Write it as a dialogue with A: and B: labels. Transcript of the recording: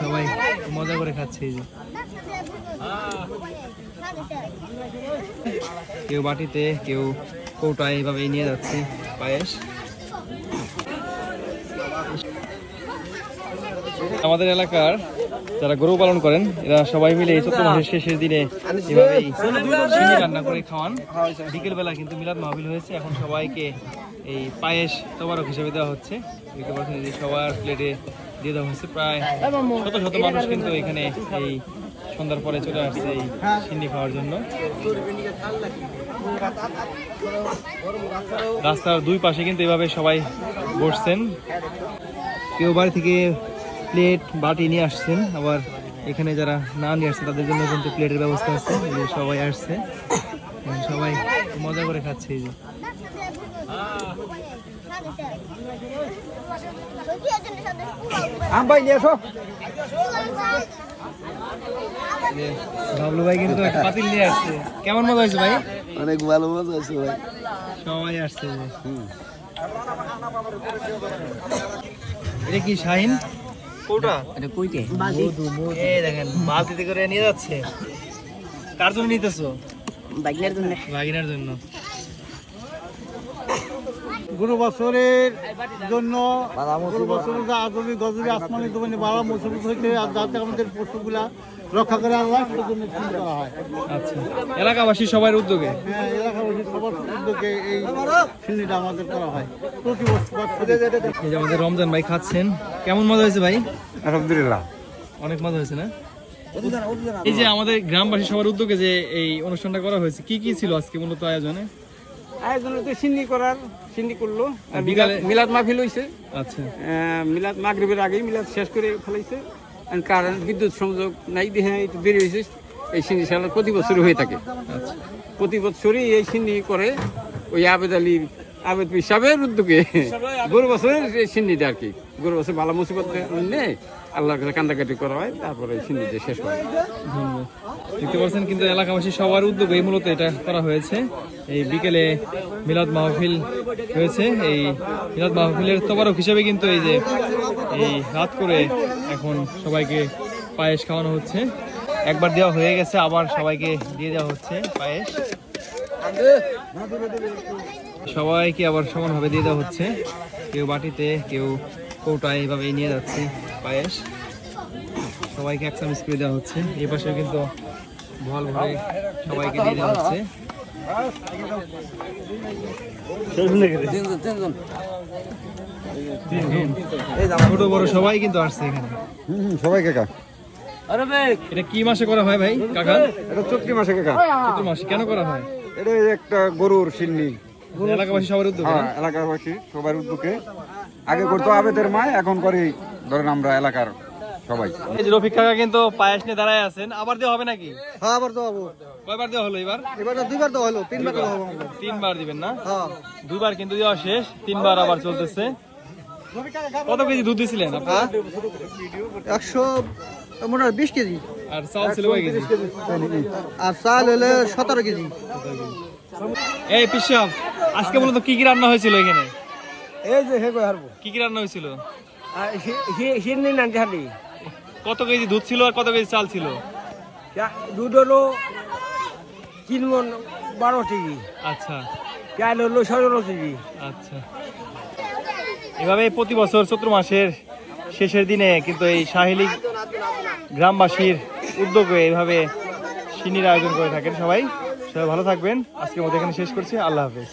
A: সবাই মজা করে খাচ্ছে এই যে। কেউ বাটিতে, কেউ কৌটায় এইভাবে নিয়ে যাচ্ছে পায়েস। আমাদের এলাকার যারা গরু পালন করেন, এরা সবাই মিলে এই চৈত্র মাসের শেষের দিনে এভাবেই রান্না করে খাওয়ান। বিকেল বেলা কিন্তু মিলাদ মাহবিল হয়েছে, এখন সবাইকে এই পায়েস তবারক হিসেবে দেওয়া হচ্ছে। সবার প্লেটে দিয়ে দেওয়া হচ্ছে প্রায় শত শত মানুষ কিন্তু এখানে এই সন্ধ্যার পরে চলে আসছে এই সিন্নি খাওয়ার জন্য। রাস্তার দুই পাশে কিন্তু এভাবে সবাই বসছেন। কেউ বাড়ি থেকে প্লেট বাটি নিয়ে আসছেন আবার এখানে যারা না নিয়ে আসছে তাদের জন্য কিন্তু প্লেটের ব্যবস্থা আছে সবাই আসছে। সবাই মজা করে খাচ্ছে এই যে।
B: আম ভাই নিয়ে এসো
A: বাবলু ভাই কিন্তু একটা পাতিল নিয়ে আসছে। কেমন মজা হয়েছে ভাই?
B: অনেক ভালো মজা আছে ভাই।
A: সবাই আসছে। এটা কি শাহিন? কোটা
B: এটা কইতে
A: এই দেখেন বালতিতে করে নিয়ে যাচ্ছে। কার জন্য নিতেছো?
B: বাইকের জন্য।
A: ভাগিনার জন্য।
C: গরু বছরের জন্য গরু বছরের যে আজবি গজবি আসমানি দোকানে বাড়া মুসিবত হইতে আর যাতে আমাদের পশুগুলা রক্ষা করে আল্লাহ সেটার জন্য ফোন করা হয়?
A: আচ্ছা। এলাকাবাসী সবার উদ্যোগে?
C: হ্যাঁ এলাকাবাসী সবার উদ্যোগে এই সিন্নিটা আমাদের করা হয়। প্রতি বছর
A: আমাদের রমজান ভাই খাচ্ছেন। কেমন মজা হয়েছে ভাই?
C: আলহামদুলিল্লাহ।
A: অনেক মজা হয়েছে না? এই যে আমাদের গ্রামবাসী সবার উদ্যোগে যে এই অনুষ্ঠানটা করা হয়েছে কি কি ছিল আজকে মূলত আয়োজনে?
D: আয়োজন হচ্ছে সিন্নি করার সিন্নি করল।
A: বিকালে-
D: মিলাদ- মাহফিল হয়েছে
A: আচ্ছা।
D: মিলাদ মাগরিবের আগেই মিলাদ শেষ করে ফেলাইছে। কারণ বিদ্যুৎ সংযোগ নাই একটু দেরি হয়েছে এই সিন্নি সাল প্রতি বছরই হয়ে থাকে।
A: আচ্ছা।
D: প্রতি বছরই এই সিন্নি করে ওই আবেদ আলীর আবেদ হিসাবের উদ্যোগে। গরু বছরের এই সিন্নিটা আর কি। গরু বছর ভালো মুসিবত নে আল্লাহর কাছে কান্দাকাটি করা হয় তারপরে এই সিন্নিটা শেষ হয়।
A: দেখতে পাচ্ছেন কিন্তু এলাকাবাসী সবার উদ্যোগে মূলত এটা করা হয়েছে। এই বিকেলে মিলাদ মাহফিল হয়েছে। এই মিলাদ মাহফিলের তবারক হিসেবে কিন্তু এই যে এই রাত করে এখন সবাইকে পায়েস খাওয়ানো হচ্ছে। একবার দেওয়া হয়ে গেছে আবার সবাইকে দিয়ে দেওয়া হচ্ছে পায়েস। সবাইকে আবার সমানভাবে দিয়ে দেওয়া হচ্ছে। কেউ বাটিতে কেউ কৌটায় এইভাবে নিয়ে যাচ্ছে পায়েস। সবাইকে এক চামচ করে দেওয়া হচ্ছে। এই পাশে কিন্তু ভল ভরে সবাইকে দিয়ে দেওয়া হচ্ছে। ছোট বড় সবাই কিন্তু আসছে এখানে।
B: সবাই কাকা
A: এটা কি মাসে করা হয় ভাই কাকা
B: এটা চৈত্রি মাসে কাকা।
A: চৈত্র মাসে কেন করা হয়?
B: এটা একটা গরুর সিন্নি।
A: এলাকাবাসী সবার উদ্যোগে
B: হ্যাঁ এলাকাবাসী সবার উদ্যোগে। আগে করতো আবেদের মায় এখন করি ধরেন আমরা এলাকার সবাই।
A: এই যে রফিক কাকা কিন্তু পায়েস নিয়ে দাঁড়ায় আছেন। আবার দেওয়া হবে নাকি?
C: হ্যাঁ আবার তো হব।
A: কয়বার দেওয়া হলো এবার?
C: এবার দুইবার তো হলো তিনবার তো হব।
A: তিনবার দিবেন না?
C: হ্যাঁ।
A: দুইবার কিন্তু দেওয়া শেষ তিনবার আবার চলতেছে। কত কেজি দুধ দিছিলেন
C: একশো মনে হয় বিশ কেজি।
A: আর চাল ছিল কয় কেজি?
C: আর চাল হলে সতেরো কেজি।
A: এই পিসাব আজকে মূলত কি কি রান্না হয়েছিল এখানে?
C: এই যে হে কই হারবো।
A: কি কি রান্না হয়েছিল?
D: সিন্নি না জানি
A: কত কেজি দুধ ছিল আর কত কেজি চাল ছিল?
D: দুধ হলো তিন মন বারো কেজি।
A: আচ্ছা।
D: চাল হলো সতেরো কেজি।
A: আচ্ছা। এভাবে প্রতি বছর চৈত্র মাসের শেষের দিনে কিন্তু এই সাহেলি গ্রামবাসীর উদ্যোগে এইভাবে সিনির আয়োজন করে থাকেন সবাই। সবাই ভালো থাকবেন। আজকের মতো এখানে শেষ করছি। আল্লাহ হাফেজ।